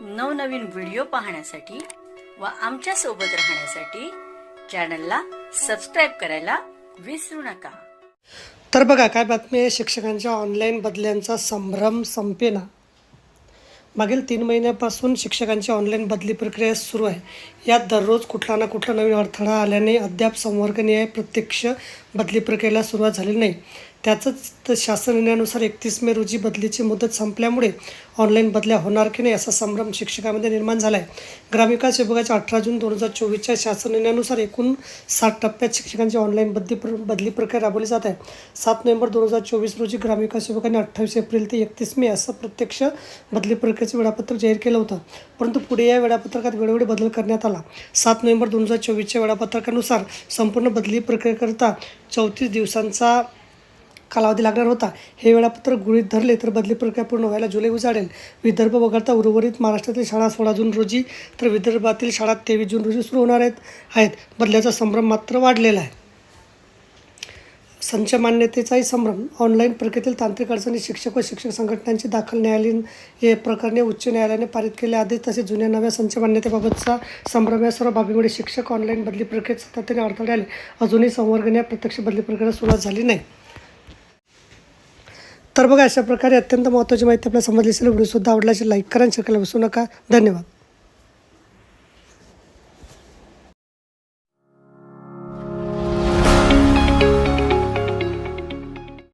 नवनवीन व्हिडिओ पाहण्यासाठी व आमच्यासोबत राहण्यासाठी चॅनलला सबस्क्राईब करायला विसरू नका. तर बघा काय बातमी आहे? शिक्षकांच्या ऑनलाईन बदल्यांचा संभ्रम संपेना. मागील तीन महिन्यापासून शिक्षकांची ऑनलाईन बदली प्रक्रिया सुरू आहे. यात दररोज कुठला ना कुठला नवीन अडथळा आल्याने अद्याप संवर्गनीय प्रत्यक्ष बदली प्रक्रियेला सुरुवात झालेली नाही. त्याचंच तर शासन निर्णयानुसार एकतीस मे रोजी बदलीची मुदत संपल्यामुळे ऑनलाईन बदल्या होणार की नाही असा संभ्रम शिक्षकामध्ये निर्माण झाला आहे ग्रामविकास विभागाच्या अठरा जून दोन हजार चोवीसच्या शासन निर्णयानुसार एकूण सात टप्प्यात शिक्षकांची ऑनलाईन बदली प्र बदली प्रक्रिया राबवली जात आहे. सात नोव्हेंबर दोन हजार चोवीस रोजी ग्रामविकास विभागाने अठ्ठावीस एप्रिल ते एकतीस मे असं प्रत्यक्ष बदली प्रक्रियेचं वेळापत्रक जाहीर केलं होतं. परंतु पुढे या वेळापत्रकात वेळोवेळी बदल करण्यात आला. सात नोव्हेंबर दोन हजार चोवीसच्या वेळापत्रकानुसार संपूर्ण बदली प्रक्रियेकरता चौतीस दिवसांचा कालावधी लागणार होता. हे वेळापत्रक गृहीत धरले तर बदली प्रक्रिया पूर्ण व्हायला जुलै उजाडेल. विदर्भ वगळता उर्वरित महाराष्ट्रातील शाळा सोळा जून रोजी तर विदर्भातील शाळा तेवीस जून रोजी सुरू होणार आहेत. आहेत. बदल्याचा संभ्रम मात्र वाढलेला आहे. संच मान्यतेचाही संभ्रम. ऑनलाईन प्रक्रियेतील तांत्रिक अडचणी शिक्षक व शिक्षक संघटनांची दाखल न्यायालयीन हे प्रकरणे उच्च न्यायालयाने पारित केले आदेश तसेच जुन्या नव्या संच मान्यतेबाबतचा संभ्रम. या सर्व बाबीमुळे शिक्षक ऑनलाईन बदली प्रक्रियेत सातत्याने अडथळे आले. अजूनही संवर्गने प्रत्यक्ष बदली प्रक्रिया सुरुवात झाली नाही. तर बघा अशा प्रकारे अत्यंत महत्त्वाची माहिती आपल्याला समजली असेल व्हिडिओसुद्धा आवडला असेल लाईक करा शेअर करायला विसरू नका. धन्यवाद.